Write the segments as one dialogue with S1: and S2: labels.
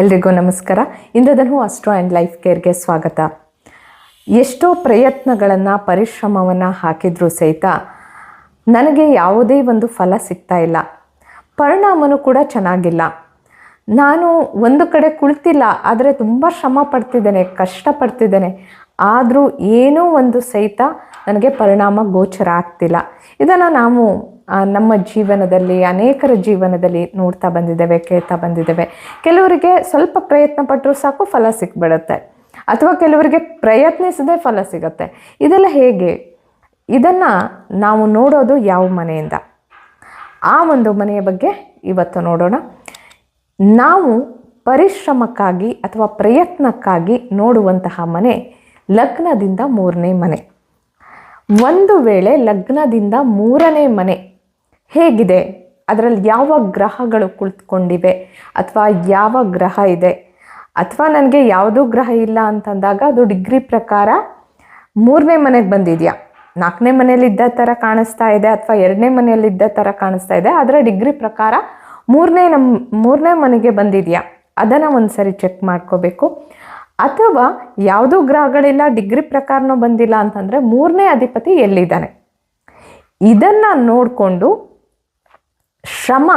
S1: ಎಲ್ರಿಗೂ ನಮಸ್ಕಾರ. Indradhanu astro and life ಕೇರ್ಗೆ ಸ್ವಾಗತ. ಎಷ್ಟೋ ಪ್ರಯತ್ನಗಳನ್ನು, ಪರಿಶ್ರಮವನ್ನು ಹಾಕಿದರೂ ಸಹಿತ ನನಗೆ ಯಾವುದೇ ಒಂದು ಫಲ ಸಿಗ್ತಾ ಇಲ್ಲ. ಪರಿಣಾಮನೂ ಕೂಡ ಚೆನ್ನಾಗಿಲ್ಲ. ನಾನು ಒಂದು ಕಡೆ ಕುಳಿತಿಲ್ಲ, ಆದರೆ ತುಂಬ ಶ್ರಮ ಪಡ್ತಿದ್ದೇನೆ ಕಷ್ಟಪಡ್ತಿದ್ದೇನೆ ಆದರೂ ಏನೂ ಒಂದು ಸಹಿತ ನನಗೆ ಪರಿಣಾಮ ಗೋಚರ ಆಗ್ತಿಲ್ಲ. ಇದನ್ನು ನಾವು ನಮ್ಮ ಜೀವನದಲ್ಲಿ, ಅನೇಕರ ಜೀವನದಲ್ಲಿ ನೋಡ್ತಾ ಬಂದಿದ್ದೇವೆ, ಕೇಳ್ತಾ ಬಂದಿದ್ದೇವೆ. ಕೆಲವರಿಗೆ ಸ್ವಲ್ಪ ಪ್ರಯತ್ನ ಪಟ್ಟರೂ ಸಾಕು, ಫಲ ಸಿಕ್ಬಿಡುತ್ತೆ. ಅಥವಾ ಕೆಲವರಿಗೆ ಪ್ರಯತ್ನಿಸದೆ ಫಲ ಸಿಗುತ್ತೆ. ಇದೆಲ್ಲ ಹೇಗೆ? ಇದನ್ನು ನಾವು ನೋಡೋದು ಯಾವ ಮನೆಯಿಂದ? ಆ ಒಂದು ಮನೆಯ ಬಗ್ಗೆ ಇವತ್ತು ನೋಡೋಣ. ನಾವು ಪರಿಶ್ರಮಕ್ಕಾಗಿ ಅಥವಾ ಪ್ರಯತ್ನಕ್ಕಾಗಿ ನೋಡುವಂತಹ ಮನೆ ಲಗ್ನದಿಂದ ಮೂರನೇ ಮನೆ. ಒಂದು ವೇಳೆ ಲಗ್ನದಿಂದ ಮೂರನೇ ಮನೆ ಹೇಗಿದೆ? ಅದರಲ್ಲಿ ಯಾವ ಗ್ರಹಗಳು ಕುಳಿತುಕೊಂಡಿವೆ? ಅಥವಾ ಯಾವ ಗ್ರಹ ಇದೆ? ಅಥವಾ ನನಗೆ ಯಾವುದೂ ಗ್ರಹ ಇಲ್ಲ ಅಂತಂದಾಗ ಅದು ಡಿಗ್ರಿ ಪ್ರಕಾರ ಮೂರನೇ ಮನೆಗೆ ಬಂದಿದೆಯಾ? ನಾಲ್ಕನೇ ಮನೆಯಲ್ಲಿದ್ದ ಥರ ಕಾಣಿಸ್ತಾ ಇದೆ ಅಥವಾ ಎರಡನೇ ಮನೆಯಲ್ಲಿದ್ದ ಥರ ಕಾಣಿಸ್ತಾ ಇದೆ ಅದರ ಡಿಗ್ರಿ ಪ್ರಕಾರ ಮೂರನೇ ನಮ್ಮ ಮೂರನೇ ಮನೆಗೆ ಬಂದಿದೆಯಾ? ಅದನ್ನು ಒಂದು ಸರಿ ಚೆಕ್ ಮಾಡ್ಕೋಬೇಕು. ಅಥವಾ ಯಾವುದೂ ಗ್ರಹಗಳಿಲ್ಲ, ಡಿಗ್ರಿ ಪ್ರಕಾರನೂ ಬಂದಿಲ್ಲ ಅಂತಂದರೆ ಮೂರನೇ ಅಧಿಪತಿ ಎಲ್ಲಿದ್ದಾನೆ? ಇದನ್ನು ನೋಡಿಕೊಂಡು ಶ್ರಮ,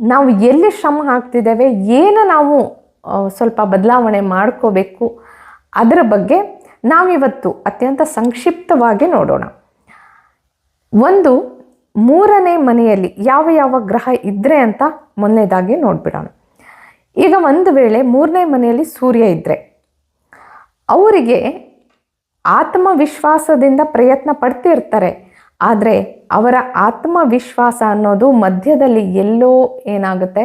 S1: ನಾವು ಎಲ್ಲಿ ಶ್ರಮ ಹಾಕ್ತಿದ್ದೇವೆ, ಏನು ನಾವು ಸ್ವಲ್ಪ ಬದಲಾವಣೆ ಮಾಡ್ಕೋಬೇಕು, ಅದರ ಬಗ್ಗೆ ನಾವಿವತ್ತು ಅತ್ಯಂತ ಸಂಕ್ಷಿಪ್ತವಾಗಿ ನೋಡೋಣ. ಒಂದು, ಮೂರನೇ ಮನೆಯಲ್ಲಿ ಯಾವ ಯಾವ ಗ್ರಹ ಇದ್ದರೆ ಅಂತ ಮೊನ್ನೆದಾಗಿ ನೋಡ್ಬಿಡೋಣ. ಈಗ ಒಂದು ವೇಳೆ ಮೂರನೇ ಮನೆಯಲ್ಲಿ ಸೂರ್ಯ ಇದ್ದರೆ ಅವರಿಗೆ ಆತ್ಮವಿಶ್ವಾಸದಿಂದ ಪ್ರಯತ್ನ ಪಡ್ತಿರ್ತಾರೆ. ಆದರೆ ಅವರ ಆತ್ಮವಿಶ್ವಾಸ ಅನ್ನೋದು ಮಧ್ಯದಲ್ಲಿ ಎಲ್ಲೋ ಏನಾಗುತ್ತೆ?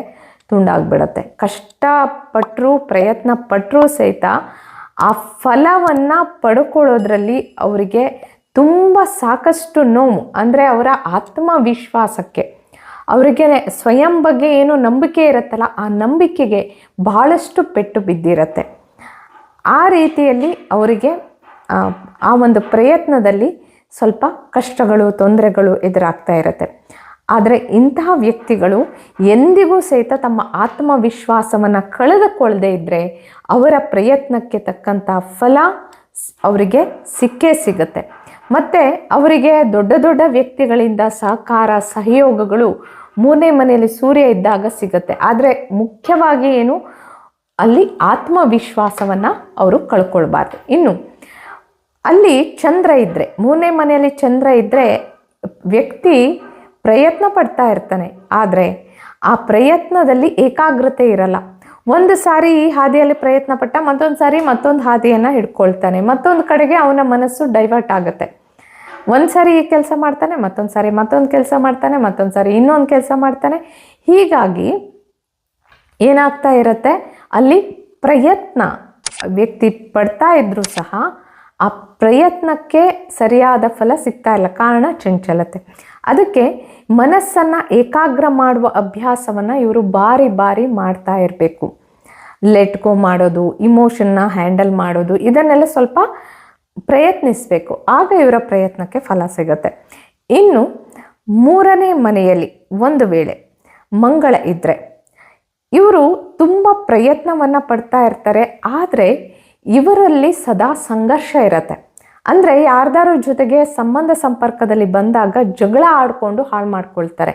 S1: ತುಂಡಾಗ್ಬಿಡುತ್ತೆ. ಕಷ್ಟಪಟ್ಟರು ಪ್ರಯತ್ನ ಪಟ್ಟರೂ ಸಹಿತ ಆ ಫಲವನ್ನು ಪಡ್ಕೊಳ್ಳೋದ್ರಲ್ಲಿ ಅವರಿಗೆ ತುಂಬ ಸಾಕಷ್ಟು ನೋವು. ಅಂದರೆ ಅವರ ಆತ್ಮವಿಶ್ವಾಸಕ್ಕೆ. ಅವರಿಗೆ ಸ್ವಯಂ ಬಗ್ಗೆ ಏನು ನಂಬಿಕೆ ಇರುತ್ತಲ್ಲ ಆ ನಂಬಿಕೆಗೆ ಬಹಳಷ್ಟು ಪೆಟ್ಟು ಬಿದ್ದಿರತ್ತೆ. ಆ ರೀತಿಯಲ್ಲಿ ಅವರಿಗೆ ಆ, ಆ ಒಂದು ಪ್ರಯತ್ನದಲ್ಲಿ ಸ್ವಲ್ಪ ಕಷ್ಟಗಳು, ತೊಂದರೆಗಳು ಎದುರಾಗ್ತಾ ಇರುತ್ತೆ. ಆದರೆ ಇಂತಹ ವ್ಯಕ್ತಿಗಳು ಎಂದಿಗೂ ಸಹಿತ ತಮ್ಮ ಆತ್ಮವಿಶ್ವಾಸವನ್ನು ಕಳೆದುಕೊಳ್ಳದೆ ಇದ್ದರೆ ಅವರ ಪ್ರಯತ್ನಕ್ಕೆ ತಕ್ಕಂಥ ಫಲ ಅವರಿಗೆ ಸಿಕ್ಕೇ ಸಿಗುತ್ತೆ. ಮತ್ತು ಅವರಿಗೆ ದೊಡ್ಡ ದೊಡ್ಡ ವ್ಯಕ್ತಿಗಳಿಂದ ಸಹಕಾರ, ಸಹಯೋಗಗಳು ಮೂರನೇ ಮನೆಯಲ್ಲಿ ಸೂರ್ಯ ಇದ್ದಾಗ ಸಿಗುತ್ತೆ. ಆದರೆ ಮುಖ್ಯವಾಗಿ ಏನು? ಅಲ್ಲಿ ಆತ್ಮವಿಶ್ವಾಸವನ್ನು ಅವರು ಕಳ್ಕೊಳ್ಬಾರ್ದು. ಇನ್ನು ಅಲ್ಲಿ ಚಂದ್ರ ಇದ್ದರೆ ಮೂರನೇ ಮನೆಯಲ್ಲಿ ಚಂದ್ರ ಇದ್ದರೆ ವ್ಯಕ್ತಿ ಪ್ರಯತ್ನ ಪಡ್ತಾ ಇರ್ತಾನೆ. ಆದರೆ ಆ ಪ್ರಯತ್ನದಲ್ಲಿ ಏಕಾಗ್ರತೆ ಇರಲ್ಲ. ಒಂದು ಸಾರಿ ಈ ಹಾದಿಯಲ್ಲಿ ಪ್ರಯತ್ನ ಪಟ್ಟ ಮತ್ತೊಂದು ಸಾರಿ ಮತ್ತೊಂದು ಹಾದಿಯನ್ನು ಹಿಡ್ಕೊಳ್ತಾನೆ. ಮತ್ತೊಂದು ಕಡೆಗೆ ಅವನ ಮನಸ್ಸು ಡೈವರ್ಟ್ ಆಗುತ್ತೆ. ಒಂದು ಸಾರಿ ಈ ಕೆಲಸ ಮಾಡ್ತಾನೆ, ಮತ್ತೊಂದು ಸಾರಿ ಮತ್ತೊಂದು ಕೆಲಸ ಮಾಡ್ತಾನೆ, ಮತ್ತೊಂದು ಸಾರಿ ಇನ್ನೊಂದು ಕೆಲಸ ಮಾಡ್ತಾನೆ. ಹೀಗಾಗಿ ಏನಾಗ್ತಾ ಇರುತ್ತೆ? ಅಲ್ಲಿ ಪ್ರಯತ್ನ ವ್ಯಕ್ತಿ ಪಡ್ತಾ ಇದ್ದರೂ ಸಹ ಆ ಪ್ರಯತ್ನಕ್ಕೆ ಸರಿಯಾದ ಫಲ ಸಿಗ್ತಾ ಇಲ್ಲ. ಕಾರಣ ಚಂಚಲತೆ. ಅದಕ್ಕೆ ಮನಸ್ಸನ್ನು ಏಕಾಗ್ರ ಮಾಡುವ ಅಭ್ಯಾಸವನ್ನು ಇವರು ಬಾರಿ ಬಾರಿ ಮಾಡ್ತಾ ಇರಬೇಕು. ಲೆಟ್ ಗೋ ಮಾಡೋದು ಇಮೋಷನ್ನ ಹ್ಯಾಂಡಲ್ ಮಾಡೋದು, ಇದನ್ನೆಲ್ಲ ಸ್ವಲ್ಪ ಪ್ರಯತ್ನಿಸಬೇಕು. ಆಗ ಇವರ ಪ್ರಯತ್ನಕ್ಕೆ ಫಲ ಸಿಗುತ್ತೆ. ಇನ್ನು ಮೂರನೇ ಮನೆಯಲ್ಲಿ ಒಂದು ವೇಳೆ ಮಂಗಳ ಇದ್ದರೆ ಇವರು ತುಂಬ ಪ್ರಯತ್ನವನ್ನು ಪಡ್ತಾ ಇರ್ತಾರೆ. ಆದರೆ ಇವರಲ್ಲಿ ಸದಾ ಸಂಘರ್ಷ ಇರತ್ತೆ. ಅಂದರೆ ಯಾರ್ದಾರ ಜೊತೆಗೆ ಸಂಬಂಧ ಸಂಪರ್ಕದಲ್ಲಿ ಬಂದಾಗ ಜಗಳ ಆಡ್ಕೊಂಡು ಹಾಳು ಮಾಡ್ಕೊಳ್ತಾರೆ.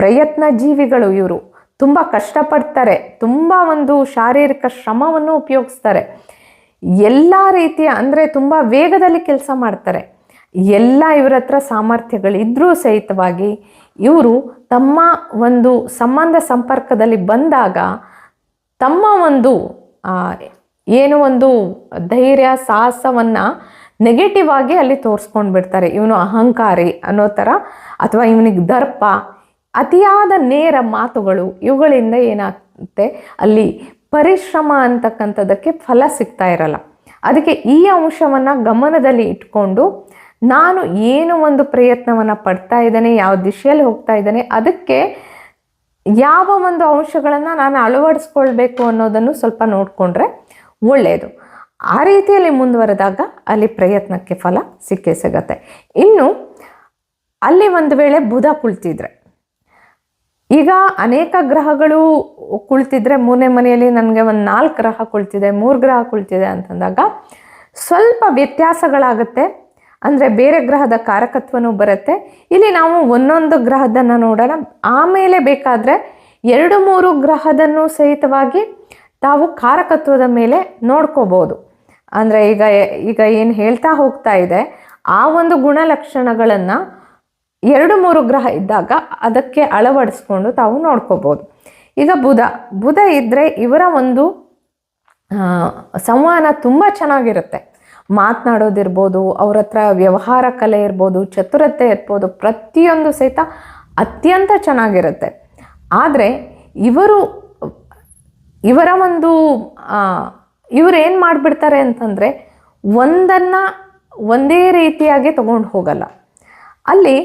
S1: ಪ್ರಯತ್ನ ಜೀವಿಗಳು ಇವರು. ತುಂಬ ಕಷ್ಟಪಡ್ತಾರೆ. ತುಂಬ ಒಂದು ಶಾರೀರಿಕ ಶ್ರಮವನ್ನು ಉಪಯೋಗಿಸ್ತಾರೆ. ಎಲ್ಲ ರೀತಿಯ ಅಂದರೆ ತುಂಬ ವೇಗದಲ್ಲಿ ಕೆಲಸ ಮಾಡ್ತಾರೆ. ಎಲ್ಲ ಇವರ ಹತ್ರ ಸಾಮರ್ಥ್ಯಗಳಿದ್ರೂ ಸಹಿತವಾಗಿ ಇವರು ತಮ್ಮ ಒಂದು ಸಂಬಂಧ ಸಂಪರ್ಕದಲ್ಲಿ ಬಂದಾಗ ತಮ್ಮ ಒಂದು ಏನು ಒಂದು ಧೈರ್ಯ, ಸಾಹಸವನ್ನು ನೆಗೆಟಿವ್ ಆಗಿ ಅಲ್ಲಿ ತೋರಿಸ್ಕೊಂಡು ಬಿಡ್ತಾರೆ. ಇವನು ಅಹಂಕಾರಿ ಅನ್ನೋ ಥರ ಅಥವಾ ಇವನಿಗೆ ದರ್ಪ, ಅತಿಯಾದ ನೇರ ಮಾತುಗಳು ಇವುಗಳಿಂದ ಏನಾಗುತ್ತೆ? ಅಲ್ಲಿ ಪರಿಶ್ರಮ ಅಂತಕ್ಕಂಥದ್ದಕ್ಕೆ ಫಲ ಸಿಗ್ತಾ ಇರಲ್ಲ. ಅದಕ್ಕೆ ಈ ಅಂಶವನ್ನು ಗಮನದಲ್ಲಿ ಇಟ್ಕೊಂಡು ನಾನು ಏನು ಒಂದು ಪ್ರಯತ್ನವನ್ನು ಪಡ್ತಾ ಇದ್ದೇನೆ, ಯಾವ ದಿಶೆಯಲ್ಲಿ ಹೋಗ್ತಾ ಇದ್ದೇನೆ, ಅದಕ್ಕೆ ಯಾವ ಒಂದು ಅಂಶಗಳನ್ನು ನಾನು ಅಳವಡಿಸ್ಕೊಳ್ಬೇಕು ಅನ್ನೋದನ್ನು ಸ್ವಲ್ಪ ನೋಡಿಕೊಂಡ್ರೆ ಒಳ್ಳೆಯದು. ಆ ರೀತಿಯಲ್ಲಿ ಮುಂದುವರೆದಾಗ ಅಲ್ಲಿ ಪ್ರಯತ್ನಕ್ಕೆ ಫಲ ಸಿಕ್ಕೇ ಸಿಗತ್ತೆ. ಇನ್ನು ಅಲ್ಲಿ ಒಂದು ವೇಳೆ ಬುಧ ಕುಳ್ತಿದ್ರೆ, ಈಗ ಅನೇಕ ಗ್ರಹಗಳು ಕುಳ್ತಿದ್ರೆ, ಮೂರನೇ ಮನೆಯಲ್ಲಿ ನನಗೆ ಒಂದು ನಾಲ್ಕು ಗ್ರಹ ಕುಳ್ತಿದೆ, ಮೂರು ಗ್ರಹ ಕುಳ್ತಿದೆ ಅಂತಂದಾಗ ಸ್ವಲ್ಪ ವ್ಯತ್ಯಾಸಗಳಾಗುತ್ತೆ. ಅಂದರೆ ಬೇರೆ ಗ್ರಹದ ಕಾರಕತ್ವನೂ ಬರುತ್ತೆ. ಇಲ್ಲಿ ನಾವು ಒಂದೊಂದು ಗ್ರಹದನ್ನು ನೋಡೋಣ. ಆಮೇಲೆ ಬೇಕಾದರೆ ಎರಡು ಮೂರು ಗ್ರಹದನ್ನು ಸಹಿತವಾಗಿ ತಾವು ಕಾರಕತ್ವದ ಮೇಲೆ ನೋಡ್ಕೋಬೋದು. ಅಂದರೆ ಈಗ ಈಗ ಏನು ಹೇಳ್ತಾ ಹೋಗ್ತಾ ಇದೆ, ಆ ಒಂದು ಗುಣಲಕ್ಷಣಗಳನ್ನು ಎರಡು ಮೂರು ಗ್ರಹ ಇದ್ದಾಗ ಅದಕ್ಕೆ ಅಳವಡಿಸ್ಕೊಂಡು ತಾವು ನೋಡ್ಕೋಬೋದು. ಈಗ ಬುಧ ಬುಧ ಇದ್ದರೆ ಇವರ ಒಂದು ಸಂವಹನ ತುಂಬ ಚೆನ್ನಾಗಿರುತ್ತೆ. ಮಾತನಾಡೋದಿರ್ಬೋದು, ಅವ್ರ ಹತ್ರ ವ್ಯವಹಾರ ಕಲೆ ಇರ್ಬೋದು, ಚತುರತೆ ಇರ್ಬೋದು, ಪ್ರತಿಯೊಂದು ಸಹಿತ ಅತ್ಯಂತ ಚೆನ್ನಾಗಿರುತ್ತೆ. ಆದರೆ ಇವರು ಇವರ ಒಂದು ಇವ್ರು ಏನು ಮಾಡಿಬಿಡ್ತಾರೆ ಅಂತಂದರೆ ಒಂದನ್ನು ಒಂದೇ ರೀತಿಯಾಗಿ ತಗೊಂಡು ಹೋಗಲ್ಲ. ಅಲ್ಲಿ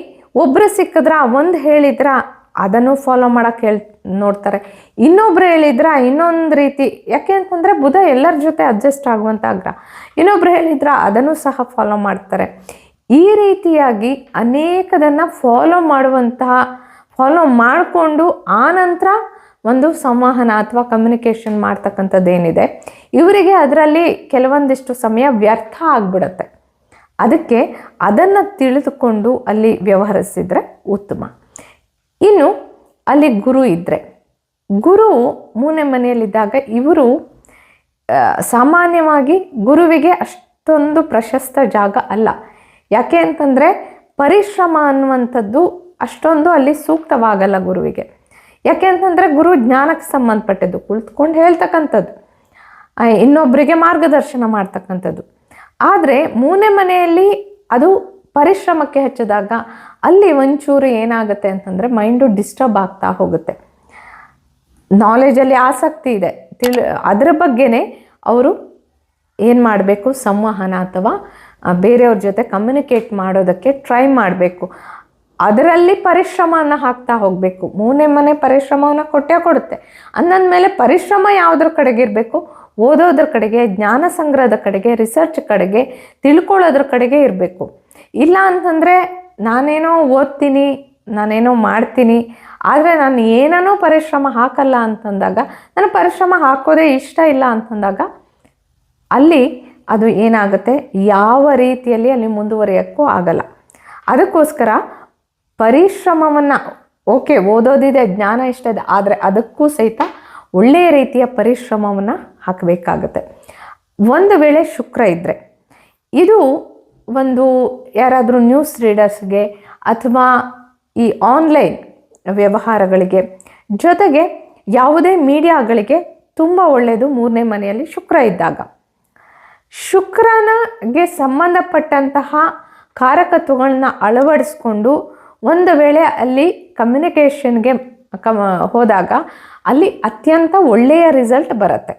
S1: ಒಬ್ಬರು ಸಿಕ್ಕಿದ್ರ, ಒಂದು ಹೇಳಿದ್ರ ಅದನ್ನು ಫಾಲೋ ಮಾಡೋಕ್ಕೆ ಹೇಳ್, ನೋಡ್ತಾರೆ. ಇನ್ನೊಬ್ರು ಹೇಳಿದ್ರ ಇನ್ನೊಂದು ರೀತಿ, ಯಾಕೆ ಅಂತಂದರೆ ಬುಧ ಎಲ್ಲರ ಜೊತೆ ಅಡ್ಜಸ್ಟ್ ಆಗುವಂಥ ಗ್ರಹ ಇನ್ನೊಬ್ರು ಹೇಳಿದ್ರ ಅದನ್ನು ಸಹ ಫಾಲೋ ಮಾಡ್ತಾರೆ. ಈ ರೀತಿಯಾಗಿ ಅನೇಕದನ್ನು ಫಾಲೋ ಮಾಡುವಂತಹ ಫಾಲೋ ಮಾಡಿಕೊಂಡು ಆನಂತರ ಒಂದು ಸಂವಹನ ಅಥವಾ ಕಮ್ಯುನಿಕೇಷನ್ ಮಾಡ್ತಕ್ಕಂಥದ್ದು ಏನಿದೆ ಇವರಿಗೆ ಅದರಲ್ಲಿ ಕೆಲವೊಂದಿಷ್ಟು ಸಮಯ ವ್ಯರ್ಥ ಆಗಿಬಿಡತ್ತೆ. ಅದಕ್ಕೆ ಅದನ್ನು ತಿಳಿದುಕೊಂಡು ಅಲ್ಲಿ ವ್ಯವಹರಿಸಿದರೆ ಉತ್ತಮ. ಇನ್ನು ಅಲ್ಲಿ ಗುರು ಇದ್ದರೆ ಗುರು ಮೂನೆ ಮನೆಯಲ್ಲಿದ್ದಾಗ ಇವರು ಸಾಮಾನ್ಯವಾಗಿ ಗುರುವಿಗೆ ಅಷ್ಟೊಂದು ಪ್ರಶಸ್ತ ಜಾಗ ಅಲ್ಲ. ಯಾಕೆ ಅಂತಂದರೆ ಪರಿಶ್ರಮ ಅನ್ನುವಂಥದ್ದು ಅಷ್ಟೊಂದು ಅಲ್ಲಿ ಸೂಕ್ತವಾಗಲ್ಲ ಗುರುವಿಗೆ. ಯಾಕೆ ಅಂತಂದರೆ ಗುರು ಜ್ಞಾನಕ್ಕೆ ಸಂಬಂಧಪಟ್ಟದ್ದು, ಕುಳಿತುಕೊಂಡು ಹೇಳ್ತಕ್ಕಂಥದ್ದು. ಇನ್ನೊಬ್ಬರಿಗೆ ಮಾರ್ಗದರ್ಶನ ಮಾಡ್ತಕ್ಕಂಥದ್ದು. ಆದರೆ ಮೂನೆ ಮನೆಯಲ್ಲಿ ಅದು ಪರಿಶ್ರಮಕ್ಕೆ ಹೆಚ್ಚಿದಾಗ ಅಲ್ಲಿ ಒಂಚೂರು ಏನಾಗುತ್ತೆ ಅಂತಂದರೆ ಮೈಂಡು ಡಿಸ್ಟರ್ಬ್ ಆಗ್ತಾ ಹೋಗುತ್ತೆ. ನಾಲೆಜಲ್ಲಿ ಆಸಕ್ತಿ ಇದೆ. ತಿಳಿ, ಅದರ ಬಗ್ಗೆನೇ ಅವರು ಏನು ಮಾಡಬೇಕು? ಸಂವಹನ ಅಥವಾ ಬೇರೆಯವ್ರ ಜೊತೆ ಕಮ್ಯುನಿಕೇಟ್ ಮಾಡೋದಕ್ಕೆ ಟ್ರೈ ಮಾಡಬೇಕು. ಅದರಲ್ಲಿ ಪರಿಶ್ರಮವನ್ನು ಹಾಕ್ತಾ ಹೋಗಬೇಕು. ಮೂರನೇ ಮನೆ ಪರಿಶ್ರಮವನ್ನು ಕೊಟ್ಟೇ ಕೊಡುತ್ತೆ. ಅಂದಂದಮೇಲೆ ಪರಿಶ್ರಮ ಯಾವುದ್ರ ಕಡೆಗೆ ಇರಬೇಕು? ಓದೋದ್ರ ಕಡೆಗೆ, ಜ್ಞಾನ ಸಂಗ್ರಹದ ಕಡೆಗೆ ರಿಸರ್ಚ್ ಕಡೆಗೆ, ತಿಳ್ಕೊಳ್ಳೋದ್ರ ಕಡೆಗೆ ಇರಬೇಕು. ಇಲ್ಲ ಅಂತಂದರೆ ನಾನೇನೋ ಓದ್ತೀನಿ, ನಾನೇನೋ ಮಾಡ್ತೀನಿ, ಆದರೆ ನಾನು ಏನನ್ನೂ ಪರಿಶ್ರಮ ಹಾಕಲ್ಲ ಅಂತಂದಾಗ, ನಾನು ಪರಿಶ್ರಮ ಹಾಕೋದೇ ಇಷ್ಟ ಇಲ್ಲ ಅಂತಂದಾಗ, ಅಲ್ಲಿ ಅದು ಏನಾಗುತ್ತೆ? ಯಾವ ರೀತಿಯಲ್ಲಿ ಅಲ್ಲಿ ಮುಂದುವರಿಯೋಕ್ಕೂ ಆಗಲ್ಲ. ಅದಕ್ಕೋಸ್ಕರ ಪರಿಶ್ರಮವನ್ನು, ಓಕೆ, ಓದೋದಿದೆ, ಜ್ಞಾನ ಇಷ್ಟ ಆದರೆ ಅದಕ್ಕೂ ಸಹಿತ ಒಳ್ಳೆಯ ರೀತಿಯ ಪರಿಶ್ರಮವನ್ನು ಹಾಕಬೇಕಾಗತ್ತೆ. ಒಂದು ವೇಳೆ ಶುಕ್ರ ಇದ್ದರೆ ಇದು ಒಂದು ಯಾರಾದರೂ ನ್ಯೂಸ್ ರೀಡರ್ಸ್ಗೆ ಅಥವಾ ಈ ಆನ್ಲೈನ್ ವ್ಯವಹಾರಗಳಿಗೆ ಜೊತೆಗೆ ಯಾವುದೇ ಮೀಡಿಯಾಗಳಿಗೆ ತುಂಬ ಒಳ್ಳೆಯದು ಮೂರನೇ ಮನೆಯಲ್ಲಿ ಶುಕ್ರ ಇದ್ದಾಗ. ಶುಕ್ರನಿಗೆ ಸಂಬಂಧಪಟ್ಟಂತಹ ಕಾರಕತ್ವಗಳನ್ನ ಅಳವಡಿಸ್ಕೊಂಡು ಒಂದು ವೇಳೆ ಅಲ್ಲಿ ಕಮ್ಯುನಿಕೇಷನ್ಗೆ ಕಮ, ಹೋದಾಗ ಅಲ್ಲಿ ಅತ್ಯಂತ ಒಳ್ಳೆಯ ರಿಸಲ್ಟ್ ಬರುತ್ತೆ.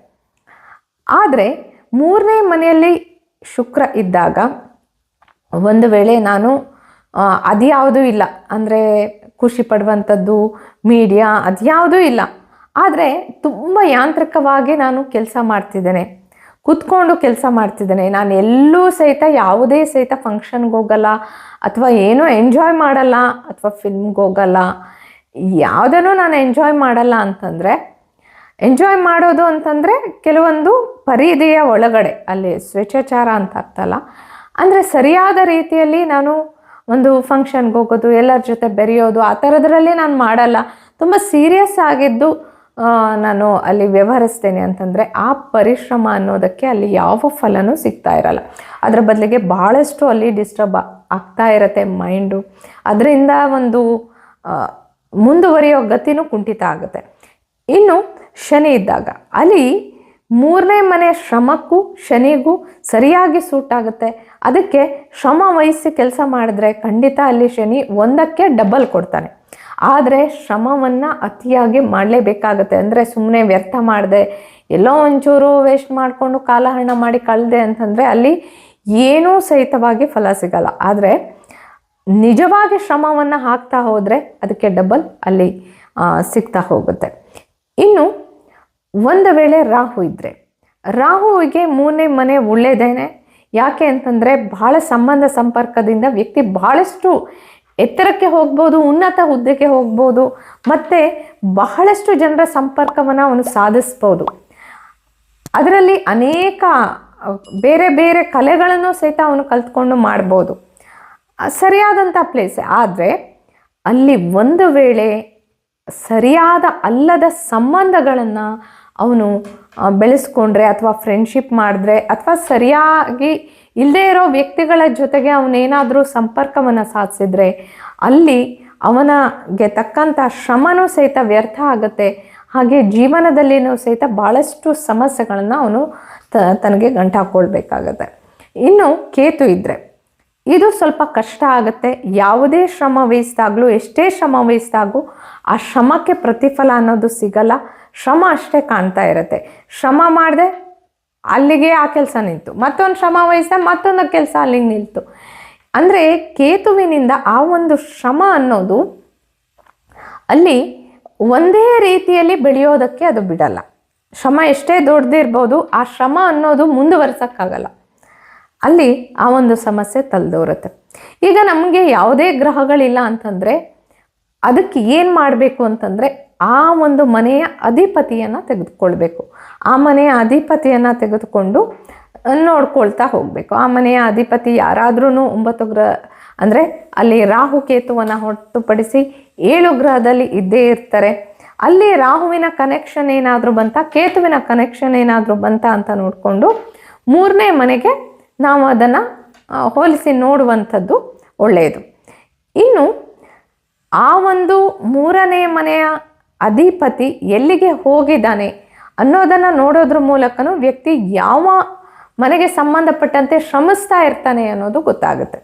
S1: ಆದರೆ ಮೂರನೇ ಮನೆಯಲ್ಲಿ ಶುಕ್ರ ಇದ್ದಾಗ ಒಂದು ವೇಳೆ ನಾನು ಅದು ಅದ್ಯಾವುದೂ ಇಲ್ಲ. ಅಂದರೆ ಖುಷಿ ಪಡುವಂಥದ್ದು ಮೀಡಿಯಾ ಅದ್ಯಾವುದೂ ಇಲ್ಲ. ಆದರೆ ತುಂಬ ಯಾಂತ್ರಿಕವಾಗಿ ನಾನು ಕೆಲಸ ಮಾಡ್ತಿದ್ದೇನೆ. ಕೂತ್ಕೊಂಡು ಕೆಲಸ ಮಾಡ್ತಿದ್ದೇನೆ. ನಾನು ಎಲ್ಲೂ ಸಹಿತ ಯಾವುದೇ ಸಹಿತ ಫಂಕ್ಷನ್ಗೆ ಹೋಗಲ್ಲ, ಅಥವಾ ಏನೋ ಎಂಜಾಯ್ ಮಾಡಲ್ಲ, ಅಥವಾ ಫಿಲ್ಮ್ಗೆ ಹೋಗಲ್ಲ. ಯಾವುದನ್ನು ನಾನು ಎಂಜಾಯ್ ಮಾಡಲ್ಲ ಅಂತಂದರೆ ಎಂಜಾಯ್ ಮಾಡೋದು ಅಂತಂದರೆ ಕೆಲವೊಂದು ಪರಿಧಿಯ ಒಳಗಡೆ, ಅಲ್ಲಿ ಸ್ವೇಚ್ಛಾಚಾರ ಅಂತ ಆಗ್ತಲ್ಲ ಅಂದರೆ ಸರಿಯಾದ ರೀತಿಯಲ್ಲಿ ನಾನು ಒಂದು ಫಂಕ್ಷನ್ಗೆ ಹೋಗೋದು, ಎಲ್ಲರ ಜೊತೆ ಬೆರೆಯೋದು, ಆ ಥರದ್ರಲ್ಲಿ ನಾನು ಮಾಡಲ್ಲ. ತುಂಬ ಸೀರಿಯಸ್ ಆಗಿದ್ದು ನಾನು ಅಲ್ಲಿ ವ್ಯವಹರಿಸ್ತೇನೆ ಅಂತಂದರೆ ಆ ಪರಿಶ್ರಮ ಅನ್ನೋದಕ್ಕೆ ಅಲ್ಲಿ ಯಾವ ಫಲನೂ ಸಿಗ್ತಾ ಇರಲ್ಲ. ಅದರ ಬದಲಿಗೆ ಭಾಳಷ್ಟು ಅಲ್ಲಿ ಡಿಸ್ಟರ್ಬ್ ಆಗ್ತಾ ಇರತ್ತೆ ಮೈಂಡು ಅದರಿಂದ ಒಂದು ಮುಂದುವರಿಯೋ ಗತಿನೂ ಕುಂಠಿತ ಆಗುತ್ತೆ. ಇನ್ನು ಶನಿ ಇದ್ದಾಗ, ಅಲ್ಲಿ ಮೂರನೇ ಮನೆ ಶ್ರಮಕ್ಕೂ ಶನಿಗೂ ಸರಿಯಾಗಿ ಸೂಟ್ ಆಗುತ್ತೆ. ಅದಕ್ಕೆ ಶ್ರಮ ವಹಿಸಿ ಕೆಲಸ ಮಾಡಿದ್ರೆ ಖಂಡಿತ ಅಲ್ಲಿ ಶನಿ ಒಂದಕ್ಕೆ ಡಬಲ್ ಕೊಡ್ತಾನೆ. ಆದರೆ ಶ್ರಮವನ್ನು ಅತಿಯಾಗಿ ಮಾಡಲೇಬೇಕಾಗತ್ತೆ. ಅಂದರೆ ಸುಮ್ಮನೆ ವ್ಯರ್ಥ ಮಾಡಿದೆ, ಎಲ್ಲೋ ಒಂಚೂರು ವೇಸ್ಟ್ ಮಾಡಿಕೊಂಡು ಕಾಲಹರಣ ಮಾಡಿ ಕಳೆದೆ ಅಂತಂದರೆ ಅಲ್ಲಿ ಏನೂ ಸಹಿತವಾಗಿ ಫಲ ಸಿಗಲ್ಲ. ಆದರೆ ನಿಜವಾಗಿ ಶ್ರಮವನ್ನು ಹಾಕ್ತಾ ಹೋದರೆ ಅದಕ್ಕೆ ಡಬಲ್ ಅಲ್ಲಿ ಸಿಗ್ತಾ ಹೋಗುತ್ತೆ. ಇನ್ನು ಒಂದು ವೇಳೆ ರಾಹು ಇದ್ದರೆ ರಾಹುವಿಗೆ ಮೂರನೇ ಮನೆ ಒಳ್ಳೆಯದೇನೆ ಯಾಕೆ ಅಂತಂದರೆ ಬಹಳ ಸಂಬಂಧ ಸಂಪರ್ಕದಿಂದ ವ್ಯಕ್ತಿ ಬಹಳಷ್ಟು ಎತ್ತರಕ್ಕೆ ಹೋಗ್ಬೋದು, ಉನ್ನತ ಹುದ್ದೆಗೆ ಹೋಗ್ಬೋದು, ಮತ್ತು ಬಹಳಷ್ಟು ಜನರ ಸಂಪರ್ಕವನ್ನು ಅವನು ಸಾಧಿಸ್ಬೋದು. ಅದರಲ್ಲಿ ಅನೇಕ, ಬೇರೆ ಬೇರೆ ಕಲೆಗಳನ್ನು ಸಹಿತ ಅವನು ಕಲ್ತ್ಕೊಂಡು ಮಾಡ್ಬೋದು. ಸರಿಯಾದಂಥ ಪ್ಲೇಸ್ ಆದರೆ ಅಲ್ಲಿ ಒಂದು ವೇಳೆ ಸರಿಯಾದ ಅಲ್ಲದ ಸಂಬಂಧಗಳನ್ನು ಅವನು ಬೆಳೆಸ್ಕೊಂಡ್ರೆ ಅಥವಾ ಫ್ರೆಂಡ್ಶಿಪ್ ಮಾಡಿದ್ರೆ ಅಥವಾ ಸರಿಯಾಗಿ ಇಲ್ಲದೇ ಇರೋ ವ್ಯಕ್ತಿಗಳ ಜೊತೆಗೆ ಅವನೇನಾದರೂ ಸಂಪರ್ಕವನ್ನು ಸಾಧಿಸಿದ್ರೆ ಅಲ್ಲಿ ಅವನಿಗೆ ತಕ್ಕಂಥ ಶ್ರಮನೂ ಸಹಿತ ವ್ಯರ್ಥ ಆಗುತ್ತೆ. ಹಾಗೆ ಜೀವನದಲ್ಲಿನೂ ಸಹಿತ ಭಾಳಷ್ಟು ಸಮಸ್ಯೆಗಳನ್ನು ಅವನು ತನಗೆ ಗಂಟಾಕೊಳ್ಬೇಕಾಗತ್ತೆ. ಇನ್ನು ಕೇತು ಇದ್ದರೆ ಇದು ಸ್ವಲ್ಪ ಕಷ್ಟ ಆಗುತ್ತೆ. ಯಾವುದೇ ಶ್ರಮ ವಹಿಸಿದಾಗಲೂ ಎಷ್ಟೇ ಶ್ರಮ ವಹಿಸಿದಾಗೂ ಆ ಶ್ರಮಕ್ಕೆ ಪ್ರತಿಫಲ ಅನ್ನೋದು ಸಿಗಲ್ಲ. ಶ್ರಮ ಅಷ್ಟೇ ಕಾಣ್ತಾ ಇರುತ್ತೆ. ಶ್ರಮ ಮಾಡಿದೆ ಅಲ್ಲಿಗೆ ಆ ಕೆಲಸ ನಿಂತು. ಮತ್ತೊಂದು ಶ್ರಮ ವಹಿಸಿದ ಮತ್ತೊಂದು ಕೆಲಸ ಅಲ್ಲಿಗೆ ನಿಲ್ತು. ಅಂದರೆ ಕೇತುವಿನಿಂದ ಆ ಒಂದು ಶ್ರಮ ಅನ್ನೋದು ಅಲ್ಲಿ ಒಂದೇ ರೀತಿಯಲ್ಲಿ ಬೆಳೆಯೋದಕ್ಕೆ ಅದು ಬಿಡಲ್ಲ. ಶ್ರಮ ಎಷ್ಟೇ ದೊಡ್ಡದಿರ್ಬೋದು ಆ ಶ್ರಮ ಅನ್ನೋದು ಮುಂದುವರ್ಸೋಕ್ಕಾಗಲ್ಲ. ಅಲ್ಲಿ ಆ ಒಂದು ಸಮಸ್ಯೆ ತಲೆದೋರುತ್ತೆ. ಈಗ ನಮಗೆ ಯಾವುದೇ ಗ್ರಹಗಳಿಲ್ಲ ಅಂತಂದರೆ ಅದಕ್ಕೆ ಏನು ಮಾಡಬೇಕು ಅಂತಂದರೆ ಆ ಒಂದು ಮನೆಯ ಅಧಿಪತಿಯನ್ನು ತೆಗೆದುಕೊಳ್ಬೇಕು. ಆ ಮನೆಯ ಅಧಿಪತಿಯನ್ನು ತೆಗೆದುಕೊಂಡು ನೋಡ್ಕೊಳ್ತಾ ಹೋಗಬೇಕು. ಆ ಮನೆಯ ಅಧಿಪತಿ ಯಾರಾದ್ರೂ ಒಂಬತ್ತು ಗ್ರಹ, ಅಂದರೆ ಅಲ್ಲಿ ರಾಹು ಕೇತುವನ್ನು ಹೊರತುಪಡಿಸಿ ಏಳು ಗ್ರಹದಲ್ಲಿ ಇದ್ದೇ ಇರ್ತಾರೆ. ಅಲ್ಲಿ ರಾಹುವಿನ ಕನೆಕ್ಷನ್ ಏನಾದರೂ ಬಂತ, ಕೇತುವಿನ ಕನೆಕ್ಷನ್ ಏನಾದರೂ ಬಂತ ಅಂತ ನೋಡಿಕೊಂಡು ಮೂರನೇ ಮನೆಗೆ ನಾವು ಅದನ್ನು ಹೋಲಿಸಿ ನೋಡುವಂಥದ್ದು ಒಳ್ಳೆಯದು. ಇನ್ನು, ಆ ಒಂದು ಮೂರನೇ ಮನೆಯ ಅಧಿಪತಿ ಎಲ್ಲಿಗೆ ಹೋಗಿದ್ದಾನೆ ಅನ್ನೋದನ್ನು ನೋಡೋದ್ರ ಮೂಲಕನೂ ವ್ಯಕ್ತಿ ಯಾವ ಮನೆಗೆ ಸಂಬಂಧಪಟ್ಟಂತೆ ಶ್ರಮಿಸ್ತಾ ಇರ್ತಾನೆ ಅನ್ನೋದು ಗೊತ್ತಾಗುತ್ತೆ.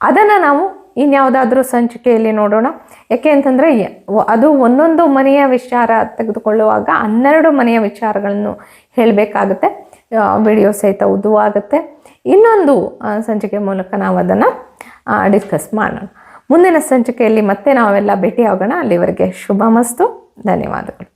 S1: ಅದನ್ನು ನಾವು ಇನ್ಯಾವುದಾದ್ರೂ ಸಂಚಿಕೆಯಲ್ಲಿ ನೋಡೋಣ. ಯಾಕೆ ಅಂತಂದರೆ ಅದು ಒಂದೊಂದು ಮನೆಯ ವಿಚಾರ ತೆಗೆದುಕೊಳ್ಳುವಾಗ ಹನ್ನೆರಡು ಮನೆಯ ವಿಚಾರಗಳನ್ನು ಹೇಳಬೇಕಾಗುತ್ತೆ. ವಿಡಿಯೋ ಸಹಿತ ಉದ್ದವಾಗುತ್ತೆ ಇನ್ನೊಂದು ಸಂಚಿಕೆ ಮೂಲಕ ನಾವು ಅದನ್ನು ಡಿಸ್ಕಸ್ ಮಾಡೋಣ. ಮುಂದಿನ ಸಂಚಿಕೆಯಲ್ಲಿ ಮತ್ತೆ ನಾವೆಲ್ಲ ಭೇಟಿಯಾಗೋಣ. ಅಲ್ಲಿವರೆಗೆ ಶುಭ ಮಸ್ತು ಧನ್ಯವಾದಗಳು.